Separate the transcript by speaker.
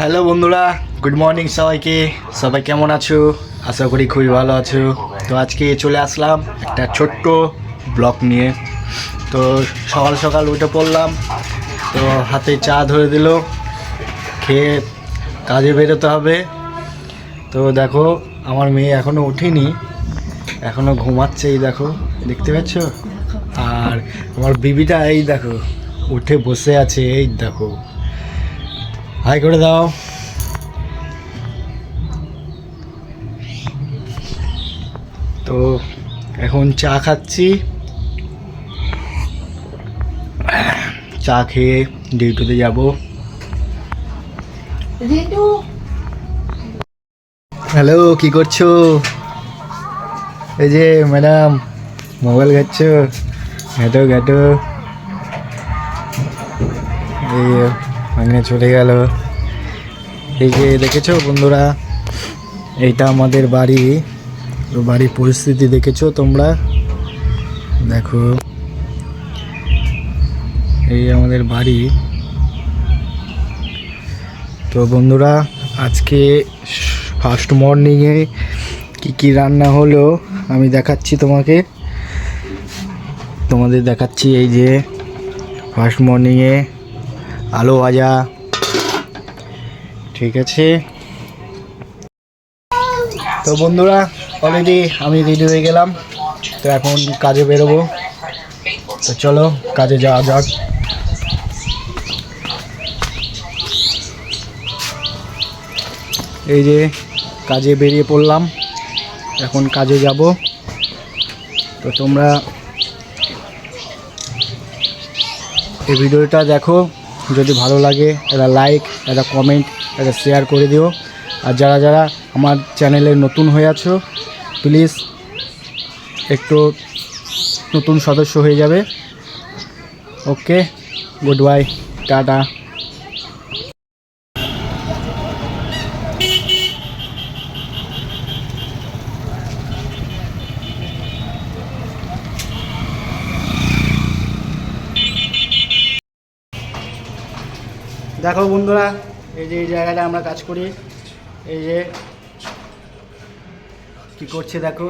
Speaker 1: Hello বন্ধুরা। Good morning সবাইকে। সবাই কেমন আছো? আশা করি খুবই ভালো আছো। তো আজকে চলে আসলাম একটা ছোট্ট ব্লগ নিয়ে। তো সকাল সকাল উঠে পড়লাম। তো হাতে চা ধরে দিল। খেয়ে কাজে বেরোতে হবে। তো দেখো, আমার মেয়ে এখনও ওঠেনি এখনও ঘুমাচ্ছে, এই দেখো। দেখতে পাচ্ছ? আর আমার বিবিটা এই দেখো, উঠে বসে আছে, এই দেখো। হাই করে দাও। তো এখন চা খাচ্ছি। চা খেয়ে ডিউটিতে যাব। হ্যালো কি করছ? এই যে ম্যাডাম মোবাইল ঘাটছো। ঘাটো ঘাটো। এই মানে চলে গেল। এই যে দেখেছ বন্ধুরা, এইটা আমাদের বাড়ি। বাড়ির পরিস্থিতি দেখেছ তোমরা? দেখো। এই আমাদের বাড়ি। তো বন্ধুরা, আজকে ফার্স্ট মর্নিংয়ে কি কি রান্না হলো আমি দেখাচ্ছি তোমাকে। তোমাদের দেখাচ্ছি এই যে ফার্স্ট মর্নিংয়ে আলু ভাজা। ঠিক আছে। তো বন্ধুরা অলরেডি আমি রেডি হয়ে গেলাম। তো এখন কাজে বেরোবো। তো চলো, কাজে যাওয়া যাক। এই যে কাজে বেরিয়ে পড়লাম। এখন কাজে যাব। তো তোমরা এই ভিডিওটা দেখো। যদি ভালো লাগে, একটা লাইক একটা কমেন্ট একটা শেয়ার করে দিও। আর যারা যারা আমার চ্যানেলে নতুন হয়ে আছো প্লিজ একটু নতুন সদস্য হয়ে যাবে। ওকে গুড বাই টাটা। দেখো বন্ধুরা এই যে এই জায়গাটা আমরা কাজ করি এই যে কি করছে দেখো?